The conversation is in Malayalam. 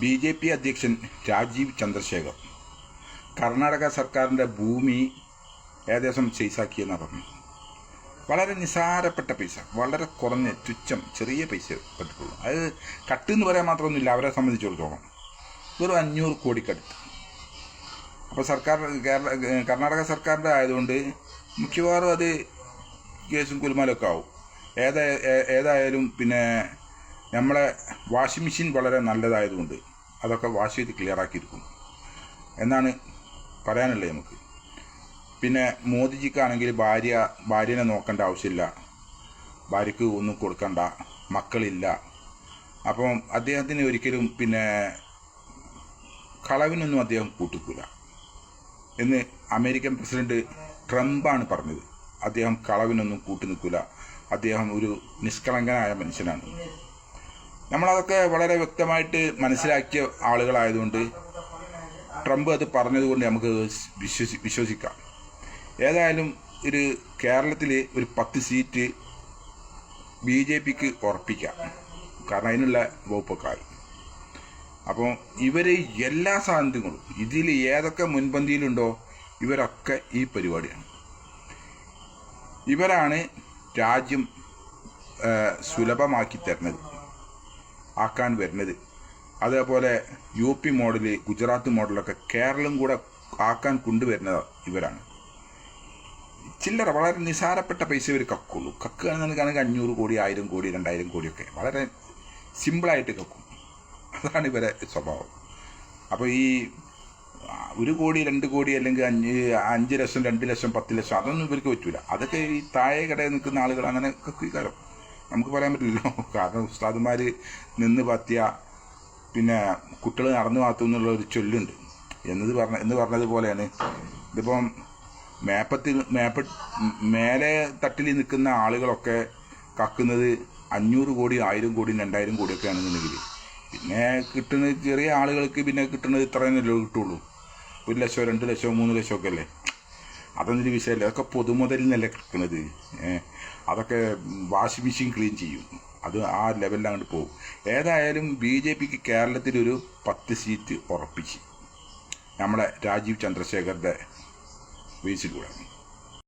ബി ജെ പി അധ്യക്ഷൻ രാജീവ് ചന്ദ്രശേഖർ. കർണാടക സർക്കാരിന്റെ ഭൂമി ഏകദേശം ചെയ്സാക്കിയെന്നാണ് പറഞ്ഞു വളരെ നിസാരപ്പെട്ട പൈസ വളരെ കുറഞ്ഞ തുച്ഛം ചെറിയ പൈസ പറ്റുള്ളൂ അത് കട്ട് എന്ന് പറയാൻ മാത്രമൊന്നുമില്ല അവരെ സംബന്ധിച്ചിടത്തോളം. വെറും അഞ്ഞൂറ് കോടിക്കടുത്ത്. അപ്പോൾ സർക്കാർ കേരള കർണാടക സർക്കാരിന്റെ ആയതുകൊണ്ട് മിക്കവാറും അത് കേസും കുലുമാലൊക്കെ ആവും. ഏതാ ഏതായാലും പിന്നെ നമ്മളെ വാഷിംഗ് മെഷീൻ വളരെ നല്ലതായതുകൊണ്ട് അതൊക്കെ വാഷ് ചെയ്ത് ക്ലിയർ ആക്കിയിരിക്കും എന്നാണ് പറയാനുള്ളത് നമുക്ക്. പിന്നെ മോദിജിക്കാണെങ്കിൽ ഭാര്യ ഭാര്യനെ നോക്കേണ്ട ആവശ്യമില്ല. ഭാര്യയ്ക്ക് ഒന്നും കൊടുക്കണ്ട. മക്കളില്ല. അപ്പം അദ്ദേഹത്തിന് ഒരിക്കലും പിന്നെ കളവിനൊന്നും അദ്ദേഹം കൂട്ടിക്കൂല. എന്ന് അമേരിക്കൻ പ്രസിഡന്റ് ട്രംപാണ് പറഞ്ഞത്. അദ്ദേഹം കളവിനൊന്നും കൂട്ടി നിൽക്കില്ല അദ്ദേഹം ഒരു നിഷ്കളങ്കനായ മനുഷ്യനാണ്. നമ്മളതൊക്കെ വളരെ വ്യക്തമായിട്ട് മനസ്സിലാക്കിയ ആളുകളായതുകൊണ്ട് ട്രംപ് അത് പറഞ്ഞതുകൊണ്ട് നമുക്ക് വിശ്വസി വിശ്വസിക്കാം. ഏതായാലും ഒരു കേരളത്തിൽ ഒരു പത്ത് സീറ്റ് ബി ജെ പിക്ക് ഉറപ്പിക്കാം. കാരണം അതിനുള്ള വകുപ്പൊക്കെ അപ്പോൾ ഇവർ എല്ലാ സാധനങ്ങളും ഇതിൽ ഏതൊക്കെ മുൻപന്തിയിലുണ്ടോ ഇവരൊക്കെ ഈ പരിപാടിയാണ്. ഇവരാണ് രാജ്യം സുലഭമാക്കി തരുന്നത്. ആക്കാൻ വരുന്നത്. അതേപോലെ യു പി മോഡൽ ഗുജറാത്ത് മോഡലൊക്കെ കേരളം കൂടെ ആക്കാൻ കൊണ്ടുവരുന്നത് ഇവരാണ്. ചില്ലറ വളരെ നിസാരപ്പെട്ട പൈസ ഇവർ കക്കുള്ളൂ. കക്കുകയാണെന്നുണ്ടെങ്കിൽ അഞ്ഞൂറ് കോടി ആയിരം കോടി രണ്ടായിരം കോടിയൊക്കെ. വളരെ സിമ്പിളായിട്ട് കക്കും. അതാണ് ഇവരെ സ്വഭാവം. അപ്പോൾ ഈ ഒരു കോടി രണ്ട് കോടി അല്ലെങ്കിൽ അഞ്ച് അഞ്ച് ലക്ഷം രണ്ട് ലക്ഷം പത്ത് ലക്ഷം അതൊന്നും ഇവർക്ക് പറ്റൂല. അതൊക്കെ ഈ താഴെ കടയിൽ നിൽക്കുന്ന ആളുകൾ അങ്ങനെ കക്കുകാരം നമുക്ക് പറയാൻ പറ്റില്ലല്ലോ. കാരണം ഉസ്താദുമാർ നിന്ന് പത്തിയ പിന്നെ കുട്ടികൾ നടന്നു പാത്തു എന്നുള്ള ഒരു ചൊല്ലുണ്ട്. എന്നത് പറഞ്ഞ എന്ന് പറഞ്ഞതുപോലെയാണ്. ഇതിപ്പം മേപ്പത്തിൽ മേപ്പ മേലെ തട്ടിൽ നിൽക്കുന്ന ആളുകളൊക്കെ കക്കുന്നത് അഞ്ഞൂറ് കോടി ആയിരം കോടി രണ്ടായിരം കോടിയൊക്കെ ആണെന്നുണ്ടെങ്കിൽ പിന്നെ കിട്ടുന്ന ചെറിയ ആളുകൾക്ക് പിന്നെ കിട്ടുന്നത് ഇത്രയും കിട്ടുള്ളൂ. ഒരു ലക്ഷം രണ്ട് ലക്ഷം മൂന്ന് ലക്ഷമൊക്കെ അല്ലേ? അതൊന്നും ഒരു വിഷയമല്ല. അതൊക്കെ പൊതുമുതലിൽ കിടക്കുന്നത് അതൊക്കെ വാഷിംഗ് മെഷീൻ ക്ലീൻ ചെയ്യും. അത് ആ ലെവലിൽ അങ്ങോട്ട് പോകും. ഏതായാലും ബി ജെ പിക്ക് കേരളത്തിലൊരു പത്ത് സീറ്റ് ഉറപ്പിച്ച്. നമ്മളെ രാജീവ് ചന്ദ്രശേഖരുടെ ബേസിലൂടെ